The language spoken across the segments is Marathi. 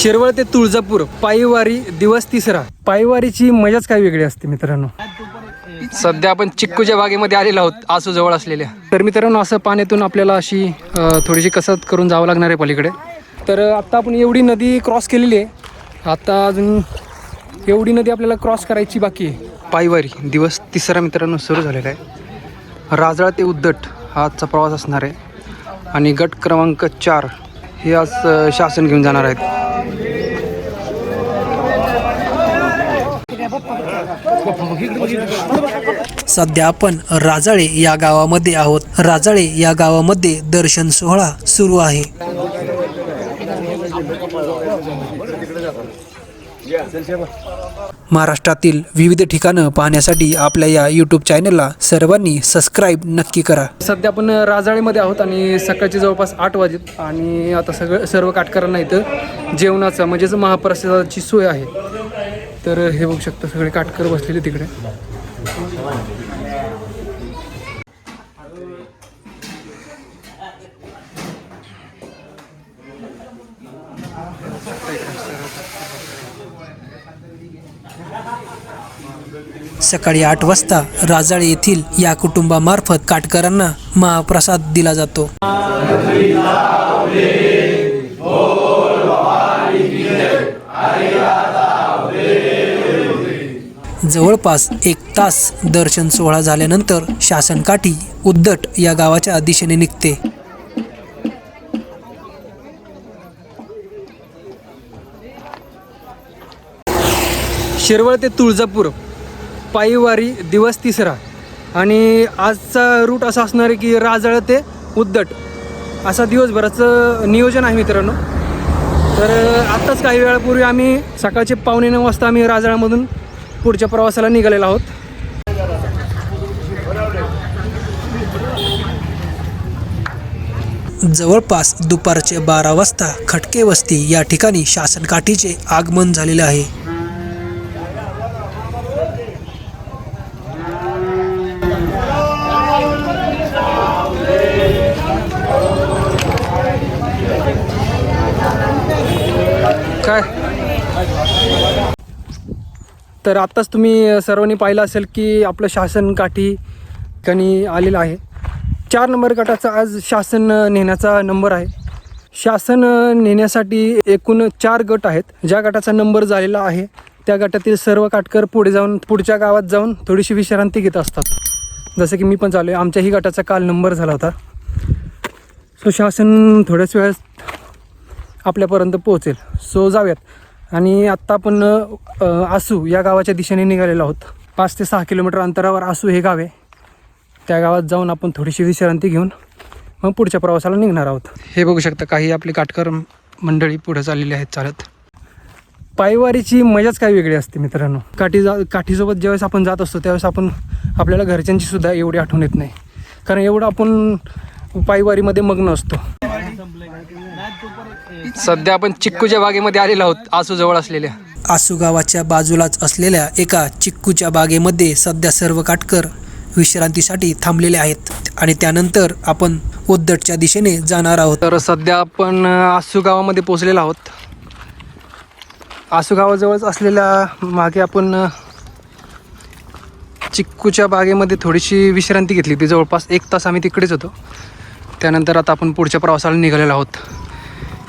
शिरवळ ते तुळजापूर पायीवारी दिवस तिसरा. पायीवारीची मजाच काय वेगळी असते मित्रांनो. सध्या आपण चिक्कूच्या बागेमध्ये आलेलो आहोत आसू जवळ असलेल्या. तर मित्रांनो असं पाण्यातून आपल्याला अशी थोडीशी कसरत करून जावं लागणार आहे पलीकडे. तर अ, आता आपण एवढी नदी क्रॉस केलेली आहे. आता अजून एवढी नदी आपल्याला क्रॉस करायची बाकी आहे. पायवारी दिवस तिसरा मित्रांनो सुरू झालेला आहे. राजळा ते उद्दट हा आजचा प्रवास असणार आहे. आणि गट क्रमांक चार हे आज शासन घेऊन जाणार आहेत. सध्या आपण राजाळे या गावामध्ये आहोत. राजाळे या गावामध्ये दर्शन सोहळा सुरू आहे. महाराष्ट्रातील विविध ठिकाणं पाहण्यासाठी आपल्या या यूट्यूब चॅनलला सर्वांनी सबस्क्राईब नक्की करा. सध्या आपण राजाळेमध्ये आहोत आणि सकाळचे जवळपास आठ वाजेत आणि आता सगळं सर्व काटकरांना इथं जेवणाचं म्हणजेच महाप्रसादाची सोय आहे. तर हे बघू शकता सगळे काटकर बसलेले तिकडे. सकाळी आठ वाजता राजाळे येथील या कुटुंबामार्फत काटकरांना महाप्रसाद दिला जातो. जवळपास एक तास दर्शन सोहळा झाल्यानंतर शासनकाठी उद्दट या गावाच्या दिशेने निघते. शिरवळ ते तुळजापूर पायीवारी दिवस तिसरा आणि आजचा रूट असा असणार आहे की राजळ ते उद्दट असा दिवसभराचं नियोजन आहे मित्रांनो. तर आत्ताच काही वेळापूर्वी आम्ही सकाळचे पावणे नऊ वाजता आम्ही राजळामधून पुढच्या प्रवासाला निघालेलो आहोत. जवळपास दुपारचे बारा वाजता खटके वस्ती या ठिकाणी शासनकाठीचे आगमन झालेले आहे. काय? तर आत्ताच तुम्ही सर्वांनी पाहिलं असेल की आपलं शासन काठी ठिकाणी आलेलं आहे. चार नंबर गटाचा आज शासन नेण्याचा नंबर आहे. शासन नेण्यासाठी एकूण चार गट आहेत. ज्या गटाचा नंबर झालेला आहे त्या गटातील सर्व काटकर पुढे जाऊन पुढच्या गावात जाऊन थोडीशी विश्रांती घेत असतात. जसं की मी पण चालू आहे आमच्याही गटाचा काल नंबर झाला होता. सो शासन थोड्याच वेळात आपल्यापर्यंत पोहोचेल. सो जाऊयात. आणि आत्ता आपण आसू या गावाच्या दिशेने निघालेलो आहोत. पाच ते सहा किलोमीटर अंतरावर आसू हे गाव आहे. त्या गावात जाऊन आपण थोडीशी विश्रांती घेऊन मग पुढच्या प्रवासाला निघणार आहोत. हे बघू शकता काही आपले काटकर मंडळी पुढे चाललेली आहेत चालत. पायवारीची मजाच काय वेगळी असते मित्रांनो. काठी जा काठीसोबत ज्यावेळेस आपण जात असतो त्यावेळेस आपण आपल्याला घरच्यांची सुद्धा एवढी आठवण येत नाही. कारण एवढं आपण पायवारीमध्ये मग्न असतो. सध्या आपण चिक्कूच्या बागेमध्ये आलेलो आहोत आसू जवळ असलेल्या. आसू गावाच्या बाजूलाच असलेल्या एका चिक्कूच्या बागेमध्ये सध्या सर्व काटकर विश्रांतीसाठी थांबलेले आहेत आणि त्यानंतर आपण उद्दटच्या दिशेने जाणार आहोत. तर सध्या आपण आसू गावामध्ये पोचलेलो आहोत. आसू गावाजवळच असलेल्या मागे आपण चिक्कूच्या बागेमध्ये थोडीशी विश्रांती घेतली होती. जवळपास एक तास आम्ही तिकडेच होतो. त्यानंतर आता आपण पुढच्या प्रवासाला निघालेलो आहोत.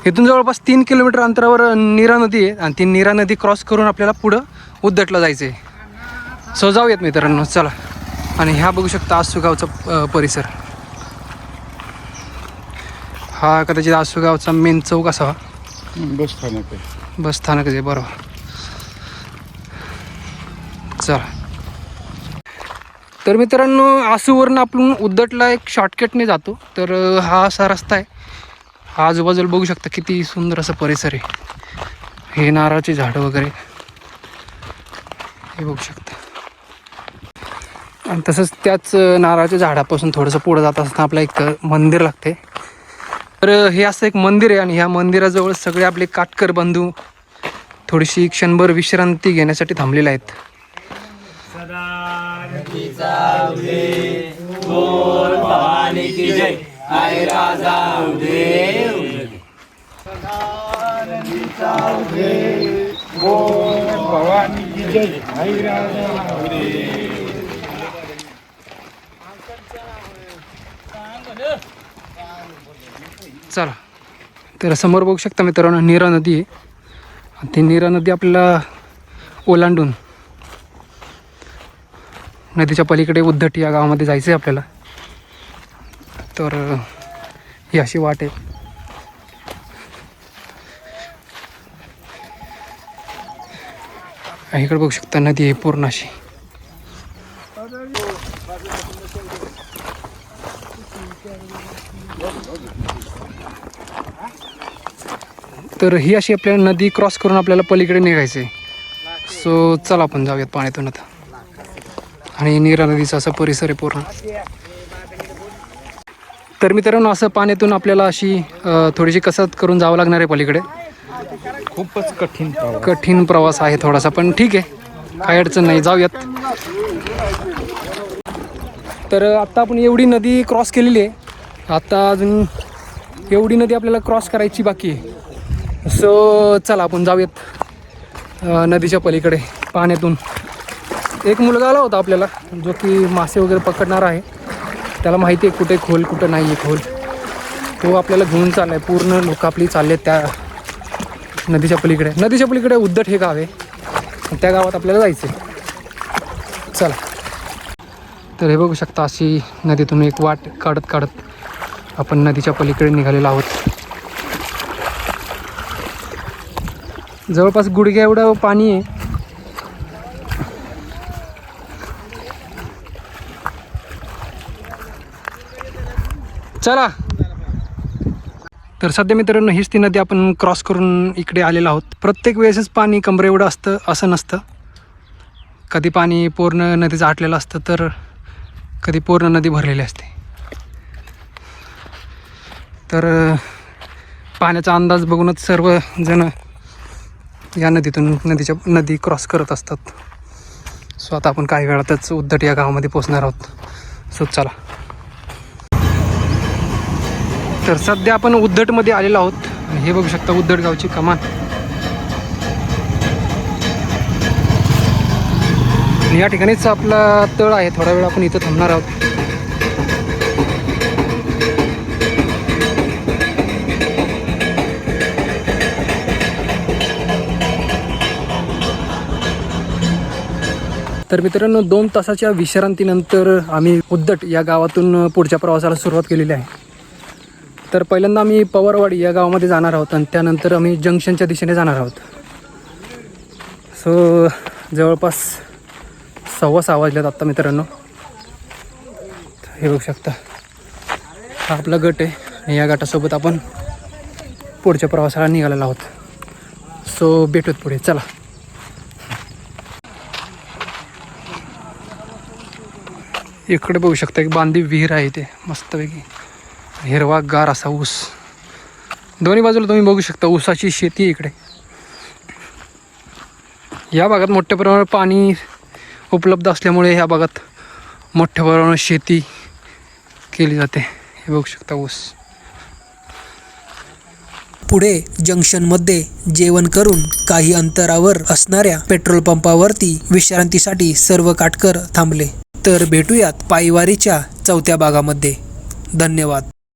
इथून जवळपास तीन किलोमीटर अंतरावर नीरा नदी आहे आणि ती नीरा नदी क्रॉस करून आपल्याला पुढं उद्दटला जायचं आहे सो जाऊयात मित्रांनो चला. आणि ह्या बघू शकता आसू गावचा अ, परिसर. हा कदाचित आसू गावचा मेन चौक असावा बस स्थानक आहे. बस स्थानक आहे बरोबर. चला. तर मित्रांनो आसूवरनं आपण उद्दटला एक शॉर्टकटने जातो. तर हा असा रस्ता आहे. आजूबाजूला बघू शकता किती सुंदर असं परिसर आहे. हे नारळाची झाडं वगैरे. हे बघू शकता. आणि तसंच त्याच नारळाच्या झाडापासून थोडंसं पुढं जात असताना आपलं एक मंदिर लागते. तर हे असं एक मंदिर आहे आणि ह्या मंदिराजवळ सगळे आपले काटकर बंधू थोडीशी क्षणभर विश्रांती घेण्यासाठी थांबलेले आहेत. भवानी की जय आई राजा चला. तर समोर बघू शकता मित्रांनो नीरा नदी आहे. ती नीरा नदी आपल्याला ओलांडून नदीच्या पलीकडे उद्धट या गावामध्ये जायचं आहे आपल्याला. तर ही अशी वाट आहे. इकडे बघू शकता नदी आहे पूर्ण अशी. तर ही अशी आपल्याला नदी क्रॉस करून आपल्याला पलीकडे निघायचं आहे. सो चला आपण जाऊयात पाण्यातून आता. आणि नीरा नदीचा असा परिसर आहे पूर्ण. तर मित्रांनो असं पाण्यातून आपल्याला अशी थोडीशी कसरत करून जावं लागणार आहे पलीकडे. खूपच कठीण प्रवास. कठीण प्रवास आहे थोडासा पण ठीक आहे. काही अडचण नाही जाऊयात. तर आता आपण एवढी नदी क्रॉस केलेली आहे. आता अजून एवढी नदी आपल्याला क्रॉस करायची बाकी आहे. सो चला आपण जाऊयात नदीच्या पलीकडे पाण्यातून. एक मुलगा आला होता आपल्याला जो की मासे वगैरे पकडणार आहे. त्याला माहिती आहे कुठे खोल कुठं नाही आहे खोल. तो आपल्याला घेऊन चालला आहे पूर्ण लोक आपली चालले आहेत त्या नदीच्या पलीकडे. नदीच्या पलीकडे उद्धट हे गाव आहे. त्या गावात आपल्याला जायचं आहे चला. तर हे बघू शकता अशी नदीतून एक वाट काढत काढत आपण नदीच्या पलीकडे निघालेलो आहोत. जवळपास गुडघ्या एवढं पाणी आहे. चला. तर सध्या मित्रांनो हीच ती नदी आपण क्रॉस करून इकडे आलेलो आहोत. प्रत्येक वेळेसच पाणी कमरे एवढं असतं असं नसतं. कधी पाणी पूर्ण नदीचं आटलेलं असतं तर कधी पूर्ण नदी भरलेली असते. तर पाण्याचा अंदाज बघूनच सर्वजण या नदीतून नदीच्या नदी क्रॉस करत असतात. सो आता आपण काही वेळातच उद्धट या गावामध्ये पोचणार आहोत. सो चला. तर सध्या आपण उद्धटमध्ये आलेलो आहोत. हे बघू शकता उद्धट गावची कमान या ठिकाणीच आपला तळ आहे. थोडा वेळ आपण इथं थांबणार आहोत. तर मित्रांनो दोन तासाच्या विश्रांतीनंतर आम्ही उद्धट या गावातून पुढच्या प्रवासाला सुरुवात केलेली आहे. तर पहिल्यांदा आम्ही पवारवाडी या गावामध्ये जाणार आहोत आणि त्यानंतर आम्ही जंक्शनच्या दिशेने जाणार आहोत. सो जवळपास सव्वा सहा वाजल्यात आत्ता मित्रांनो. हे बघू शकता. हा आपला गट आहे आणि या गटासोबत आपण पुढच्या प्रवासाला निघालेला आहोत. सो भेटूत पुढे. चला. इकडे बघू शकता एक बांधी विहीर आहे ते मस्तपैकी. हिरवा गार असा ऊस. दोन्ही बाजूला तुम्ही बघू शकता ऊसाची शेती इकडे. या भागात मोठ्या प्रमाणात पाणी उपलब्ध असल्यामुळे ह्या भागात मोठ्या प्रमाणात शेती केली जाते. हे बघू शकता ऊस. पुढे जंक्शनमध्ये जेवण करून काही अंतरावर असणाऱ्या पेट्रोल पंपावरती विश्रांतीसाठी सर्व काटकर थांबले. तर भेटूयात पायवारीच्या चौथ्या भागामध्ये. धन्यवाद.